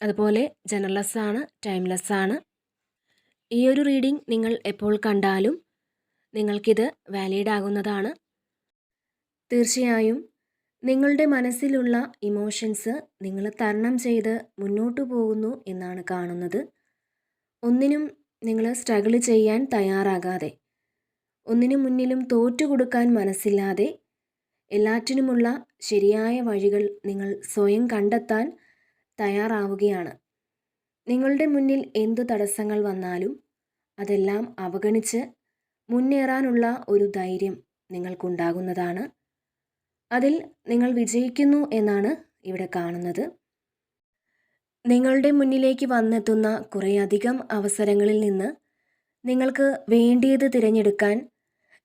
അതുപോലെ ജനറലസ് ആണ് ടൈംലെസ് ആണ്. ഈ ഒരു റീഡിംഗ് നിങ്ങൾ എപ്പോൾ കണ്ടാലും നിങ്ങൾക്കിത് വാലിഡ് ആകുന്നതാണ്. തീർച്ചയായും നിങ്ങളുടെ മനസ്സിലുള്ള ഇമോഷൻസ് നിങ്ങൾ തരണം ചെയ്ത് മുന്നോട്ട് പോകുന്നു എന്നാണ് കാണുന്നത്. ഒന്നിനും നിങ്ങൾ സ്ട്രഗിൾ ചെയ്യാൻ തയ്യാറാകാതെ ഒന്നിനു മുന്നിലും തോറ്റു കൊടുക്കാൻ മനസ്സില്ലാതെ എല്ലാറ്റിനുമുള്ള ശരിയായ വഴികൾ നിങ്ങൾ സ്വയം കണ്ടെത്താൻ തയ്യാറാവുകയാണ്. നിങ്ങളുടെ മുന്നിൽ എന്തു തടസ്സങ്ങൾ വന്നാലും അതെല്ലാം അവഗണിച്ച് മുന്നേറാനുള്ള ഒരു ധൈര്യം നിങ്ങൾക്കുണ്ടാകുന്നതാണ്. അതിൽ നിങ്ങൾ വിജയിക്കുന്നു എന്നാണ് ഇവിടെ കാണുന്നത്. നിങ്ങളുടെ മുന്നിലേക്ക് വന്നെത്തുന്ന കുറേയധികം അവസരങ്ങളിൽ നിന്ന് നിങ്ങൾക്ക് വേണ്ടിയത് തിരഞ്ഞെടുക്കാൻ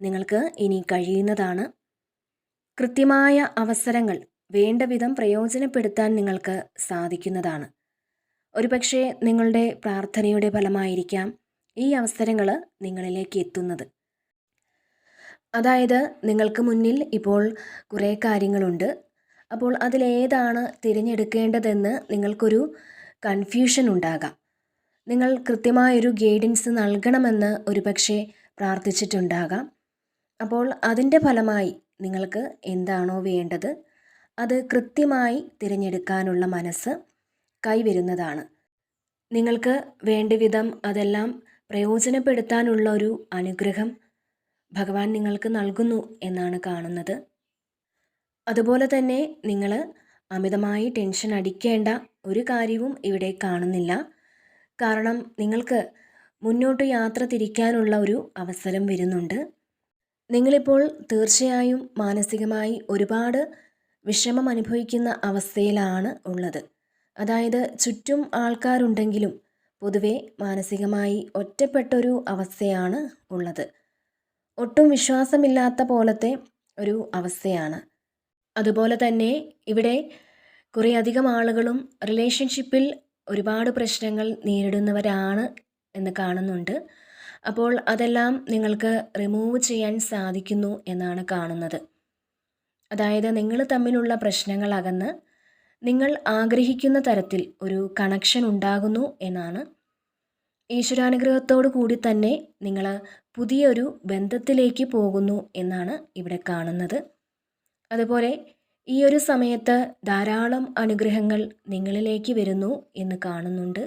നിങ്ങൾക്ക് ഇനി കഴിയുന്നതാണ്. കൃത്യമായ അവസരങ്ങൾ വേണ്ട വിധം പ്രയോജനപ്പെടുത്താൻ നിങ്ങൾക്ക് സാധിക്കുന്നതാണ്. ഒരുപക്ഷെ നിങ്ങളുടെ പ്രാർത്ഥനയുടെ ഫലമായിരിക്കാം ഈ അവസരങ്ങൾ നിങ്ങളിലേക്ക് എത്തുന്നത്. അതായത് നിങ്ങൾക്ക് മുന്നിൽ ഇപ്പോൾ കുറേ കാര്യങ്ങളുണ്ട്. അപ്പോൾ അതിലേതാണ് തിരഞ്ഞെടുക്കേണ്ടതെന്ന് നിങ്ങൾക്കൊരു കൺഫ്യൂഷൻ ഉണ്ടാകാം. നിങ്ങൾ കൃത്യമായൊരു ഗൈഡൻസ് നൽകണമെന്ന് ഒരുപക്ഷെ പ്രാർത്ഥിച്ചിട്ടുണ്ടാകാം. അപ്പോൾ അതിന്റെ ഫലമായി നിങ്ങൾക്ക് എന്താണോ വേണ്ടത് അത് കൃത്യമായി തിരഞ്ഞെടുക്കാനുള്ള മനസ്സ് കൈവരുന്നതാണ്. നിങ്ങൾക്ക് വേണ്ടവിധം അതെല്ലാം പ്രയോജനപ്പെടുത്താനുള്ള ഒരു അനുഗ്രഹം ഭഗവാൻ നിങ്ങൾക്ക് നൽകുന്നു എന്നാണ് കാണുന്നത്. അതുപോലെ തന്നെ നിങ്ങൾ അമിതമായി ടെൻഷൻ അടിക്കേണ്ട ഒരു കാര്യവും ഇവിടെ കാണുന്നില്ല. കാരണം നിങ്ങൾക്ക് മുന്നോട്ട് യാത്ര തിരിക്കാനുള്ള ഒരു അവസരം വരുന്നുണ്ട്. നിങ്ങളിപ്പോൾ തീർച്ചയായും മാനസികമായി ഒരുപാട് വിഷമം അനുഭവിക്കുന്ന അവസ്ഥയിലാണ് ഉള്ളത്. അതായത് ചുറ്റും ആൾക്കാരുണ്ടെങ്കിലും പൊതുവെ മാനസികമായി ഒറ്റപ്പെട്ടൊരു അവസ്ഥയാണ് ഉള്ളത്. ഒട്ടും വിശ്വാസമില്ലാത്ത പോലത്തെ ഒരു അവസ്ഥയാണ്. അതുപോലെ തന്നെ ഇവിടെ കുറേയധികം ആളുകളും റിലേഷൻഷിപ്പിൽ ഒരുപാട് പ്രശ്നങ്ങൾ നേരിടുന്നവരാണ് എന്ന് കാണുന്നുണ്ട്. അപ്പോൾ അതെല്ലാം നിങ്ങൾക്ക് റിമൂവ് ചെയ്യാൻ സാധിക്കുന്നു എന്നാണ് കാണുന്നത്. അതായത് നിങ്ങൾ തമ്മിലുള്ള പ്രശ്നങ്ങൾ അകന്ന് നിങ്ങൾ ആഗ്രഹിക്കുന്ന തരത്തിൽ ഒരു കണക്ഷൻ ഉണ്ടാകുന്നു എന്നാണ്. ഈശ്വരാനുഗ്രഹത്തോടു കൂടി തന്നെ നിങ്ങൾ പുതിയൊരു ബന്ധത്തിലേക്ക് പോകുന്നു എന്നാണ് ഇവിടെ കാണുന്നത്. അതുപോലെ ഈ ഒരു സമയത്ത് ധാരാളം അനുഗ്രഹങ്ങൾ നിങ്ങളിലേക്ക് വരുന്നു എന്ന് കാണുന്നുണ്ട്.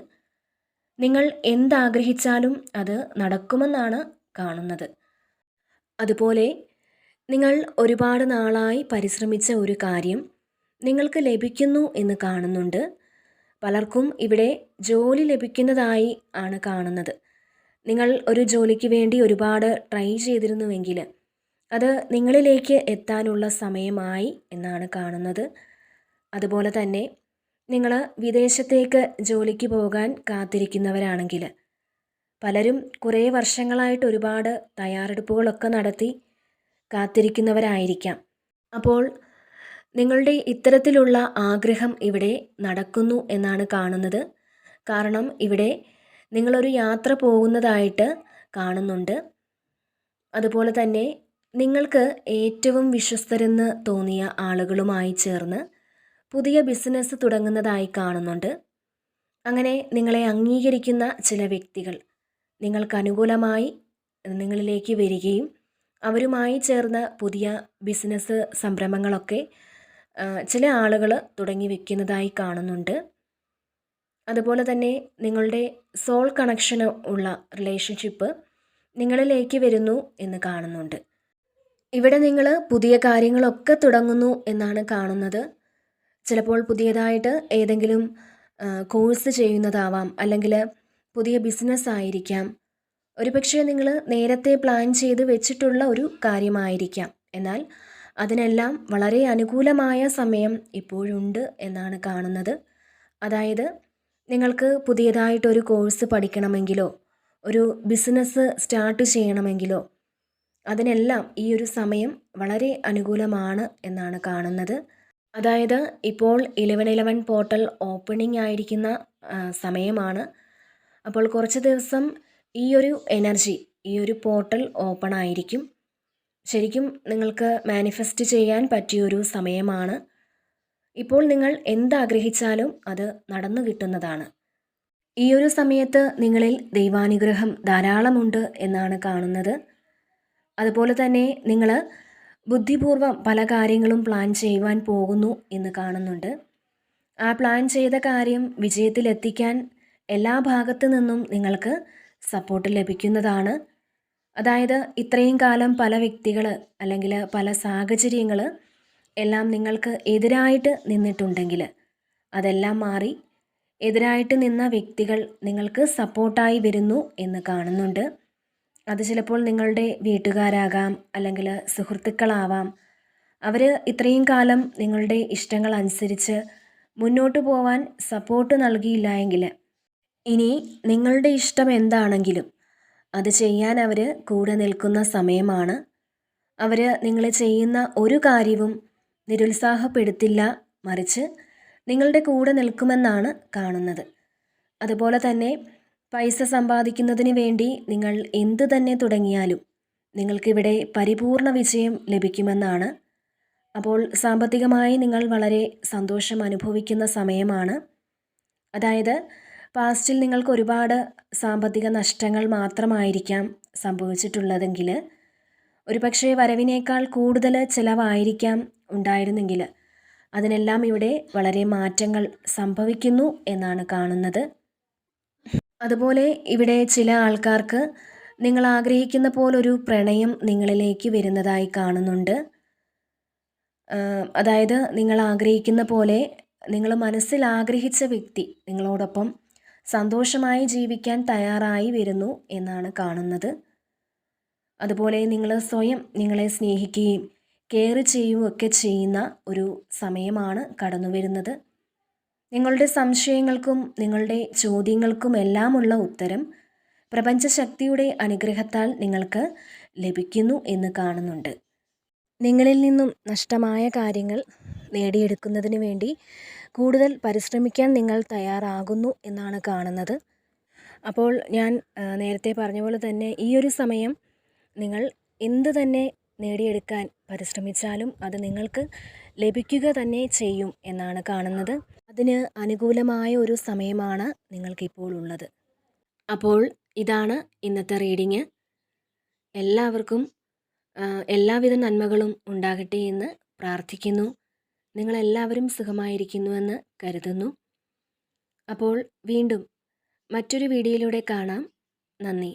നിങ്ങൾ എന്താഗ്രഹിച്ചാലും അത് നടക്കുമെന്നാണ് കാണുന്നത്. അതുപോലെ നിങ്ങൾ ഒരുപാട് നാളായി പരിശ്രമിച്ച ഒരു കാര്യം നിങ്ങൾക്ക് ലഭിക്കുന്നു എന്ന് കാണുന്നുണ്ട്. പലർക്കും ഇവിടെ ജോലി ലഭിക്കുന്നതായി ആണ് കാണുന്നത്. നിങ്ങൾ ഒരു ജോലിക്ക് വേണ്ടി ഒരുപാട് ട്രൈ ചെയ്തിരുന്നുവെങ്കിൽ അത് നിങ്ങളിലേക്ക് എത്താനുള്ള സമയമായി എന്നാണ് കാണുന്നത്. അതുപോലെ തന്നെ നിങ്ങൾ വിദേശത്തേക്ക് ജോലിക്ക് പോകാൻ കാത്തിരിക്കുന്നവരാണെങ്കിൽ പലരും കുറേ വർഷങ്ങളായിട്ട് ഒരുപാട് തയ്യാറെടുപ്പുകളൊക്കെ നടത്തി കാത്തിരിക്കുന്നവരായിരിക്കാം. അപ്പോൾ നിങ്ങളുടെ ഇത്തരത്തിലുള്ള ആഗ്രഹം ഇവിടെ നടക്കുന്നു എന്നാണ് കാണുന്നത്. കാരണം ഇവിടെ നിങ്ങളൊരു യാത്ര പോകുന്നതായിട്ട് കാണുന്നുണ്ട്. അതുപോലെ തന്നെ നിങ്ങൾക്ക് ഏറ്റവും വിശ്വസ്തരെന്ന് തോന്നിയ ആളുകളുമായി ചേർന്ന് പുതിയ ബിസിനസ് തുടങ്ങുന്നതായി കാണുന്നുണ്ട്. അങ്ങനെ നിങ്ങളെ അംഗീകരിക്കുന്ന ചില വ്യക്തികൾ നിങ്ങൾക്ക് അനുകൂലമായി നിങ്ങളിലേക്ക് വരികയും അവരുമായി ചേർന്ന് പുതിയ ബിസിനസ് സംരംഭങ്ങളൊക്കെ ചില ആളുകൾ തുടങ്ങി വയ്ക്കുന്നതായി കാണുന്നുണ്ട്. അതുപോലെ തന്നെ നിങ്ങളുടെ സോൾ കണക്ഷന് ഉള്ള റിലേഷൻഷിപ്പ് നിങ്ങളിലേക്ക് വരുന്നു എന്ന് കാണുന്നുണ്ട്. ഇവിടെ നിങ്ങൾ പുതിയ കാര്യങ്ങളൊക്കെ തുടങ്ങുന്നു എന്നാണ് കാണുന്നത്. ചിലപ്പോൾ പുതിയതായിട്ട് ഏതെങ്കിലും കോഴ്സ് ചെയ്യുന്നതാവാം അല്ലെങ്കിൽ പുതിയ ബിസിനസ് ആയിരിക്കാം ഒരുപക്ഷെ നിങ്ങൾ നേരത്തെ പ്ലാൻ ചെയ്ത് വെച്ചിട്ടുള്ള ഒരു കാര്യമായിരിക്കാം. എന്നാൽ അതിനെല്ലാം വളരെ അനുകൂലമായ സമയം ഇപ്പോഴുണ്ട് എന്നാണ് കാണുന്നത്. അതായത് നിങ്ങൾക്ക് പുതിയതായിട്ടൊരു കോഴ്സ് പഠിക്കണമെങ്കിലോ ഒരു ബിസിനസ് സ്റ്റാർട്ട് ചെയ്യണമെങ്കിലോ അതിനെല്ലാം ഈ ഒരു സമയം വളരെ അനുകൂലമാണ് എന്നാണ് കാണുന്നത്. അതായത് ഇപ്പോൾ ഇലവൻ ഇലവൻ പോർട്ടൽ ഓപ്പണിംഗ് ആയിരിക്കുന്ന സമയമാണ്. അപ്പോൾ കുറച്ച് ദിവസം ഈ ഒരു എനർജി ഈ ഒരു പോർട്ടൽ ഓപ്പൺ ആയിരിക്കും. ശരിക്കും നിങ്ങൾക്ക് മാനിഫെസ്റ്റ് ചെയ്യാൻ പറ്റിയൊരു സമയമാണ്. ഇപ്പോൾ നിങ്ങൾ എന്താഗ്രഹിച്ചാലും അത് നടന്നു കിട്ടുന്നതാണ്. ഈ ഒരു സമയത്ത് നിങ്ങളിൽ ദൈവാനുഗ്രഹം ധാരാളമുണ്ട് എന്നാണ് കാണുന്നത്. അതുപോലെ തന്നെ നിങ്ങൾ ബുദ്ധിപൂർവം പല കാര്യങ്ങളും പ്ലാൻ ചെയ്യുവാൻ പോകുന്നു എന്ന് കാണുന്നുണ്ട്. ആ പ്ലാൻ ചെയ്ത കാര്യം വിജയത്തിലെത്തിക്കാൻ എല്ലാ ഭാഗത്തു നിന്നും നിങ്ങൾക്ക് സപ്പോർട്ട് ലഭിക്കുന്നതാണ്. അതായത് ഇത്രയും കാലം പല വ്യക്തികൾ അല്ലെങ്കിൽ പല സാഹചര്യങ്ങൾ എല്ലാം നിങ്ങൾക്ക് എതിരായിട്ട് നിന്നിട്ടുണ്ടെങ്കിൽ അതെല്ലാം മാറി എതിരായിട്ട് നിന്ന വ്യക്തികൾ നിങ്ങൾക്ക് സപ്പോർട്ടായി വരുന്നു എന്ന് കാണുന്നുണ്ട്. അത് ചിലപ്പോൾ നിങ്ങളുടെ വീട്ടുകാരാകാം അല്ലെങ്കിൽ സുഹൃത്തുക്കളാവാം. അവർ ഇത്രയും കാലം നിങ്ങളുടെ ഇഷ്ടങ്ങൾ അനുസരിച്ച് മുന്നോട്ട് പോവാൻ സപ്പോർട്ട് നൽകിയില്ല എങ്കിൽ ഇനി നിങ്ങളുടെ ഇഷ്ടം എന്താണെങ്കിലും അത് ചെയ്യാൻ അവർ കൂടെ നിൽക്കുന്ന സമയമാണ്. അവർ നിങ്ങൾ ചെയ്യുന്ന ഒരു കാര്യവും നിരുത്സാഹപ്പെടുത്തില്ല മറിച്ച് നിങ്ങളുടെ കൂടെ നിൽക്കുമെന്നാണ് കാണുന്നത്. അതുപോലെ തന്നെ പൈസ സമ്പാദിക്കുന്നതിന് വേണ്ടി നിങ്ങൾ എന്തു തന്നെ തുടങ്ങിയാലും നിങ്ങൾക്കിവിടെ പരിപൂർണ വിജയം ലഭിക്കുമെന്നാണ്. അപ്പോൾ സാമ്പത്തികമായി നിങ്ങൾ വളരെ സന്തോഷം അനുഭവിക്കുന്ന സമയമാണ്. അതായത് പാസ്റ്റിൽ നിങ്ങൾക്ക് ഒരുപാട് സാമ്പത്തിക നഷ്ടങ്ങൾ മാത്രമായിരിക്കാം സംഭവിച്ചിട്ടുള്ളതെങ്കിൽ ഒരുപക്ഷെ വരവിനേക്കാൾ കൂടുതൽ ചിലവായിരിക്കാം ഉണ്ടായിരുന്നെങ്കിൽ അതിനെല്ലാം ഇവിടെ വളരെ മാറ്റങ്ങൾ സംഭവിക്കുന്നു എന്നാണ് കാണുന്നത്. അതുപോലെ ഇവിടെ ചില ആൾക്കാർക്ക് നിങ്ങൾ ആഗ്രഹിക്കുന്ന പോലൊരു പ്രണയം നിങ്ങളിലേക്ക് വരുന്നതായി കാണുന്നുണ്ട്. അതായത് നിങ്ങൾ ആഗ്രഹിക്കുന്ന പോലെ നിങ്ങൾ മനസ്സിൽ ആഗ്രഹിച്ച വ്യക്തി നിങ്ങളോടൊപ്പം സന്തോഷമായി ജീവിക്കാൻ തയ്യാറായി വരുന്നു എന്നാണ് കാണുന്നത്. അതുപോലെ നിങ്ങൾ സ്വയം നിങ്ങളെ സ്നേഹിക്കുകയും കെയർ ചെയ്യുകയൊക്കെ ചെയ്യുന്ന ഒരു സമയമാണ് കടന്നു വരുന്നത്. നിങ്ങളുടെ സംശയങ്ങൾക്കും നിങ്ങളുടെ ചോദ്യങ്ങൾക്കും എല്ലാമുള്ള ഉത്തരം പ്രപഞ്ചശക്തിയുടെ അനുഗ്രഹത്താൽ നിങ്ങൾക്ക് ലഭിക്കുന്നു എന്ന് കാണുന്നുണ്ട്. നിങ്ങളിൽ നിന്നും നഷ്ടമായ കാര്യങ്ങൾ നേടിയെടുക്കുന്നതിന് വേണ്ടി കൂടുതൽ പരിശ്രമിക്കാൻ നിങ്ങൾ തയ്യാറാകുന്നു എന്നാണ് കാണുന്നത്. അപ്പോൾ ഞാൻ നേരത്തെ പറഞ്ഞ പോലെ തന്നെ ഈ ഒരു സമയം നിങ്ങൾ എന്ത് തന്നെ നേടിയെടുക്കാൻ പരിശ്രമിച്ചാലും അത് നിങ്ങൾക്ക് ലഭിക്കുക തന്നെ ചെയ്യും എന്നാണ് കാണുന്നത്. അതിന് അനുകൂലമായ ഒരു സമയമാണ് നിങ്ങൾക്കിപ്പോൾ ഉള്ളത്. അപ്പോൾ ഇതാണ് ഇന്നത്തെ റീഡിങ്. എല്ലാവർക്കും എല്ലാവിധ നന്മകളും ഉണ്ടാകട്ടെ എന്ന് പ്രാർത്ഥിക്കുന്നു. നിങ്ങളെല്ലാവരും സുഖമായിരിക്കുന്നുവെന്ന് കരുതുന്നു. അപ്പോൾ വീണ്ടും മറ്റൊരു വീഡിയോയിലൂടെ കാണാം. നന്ദി.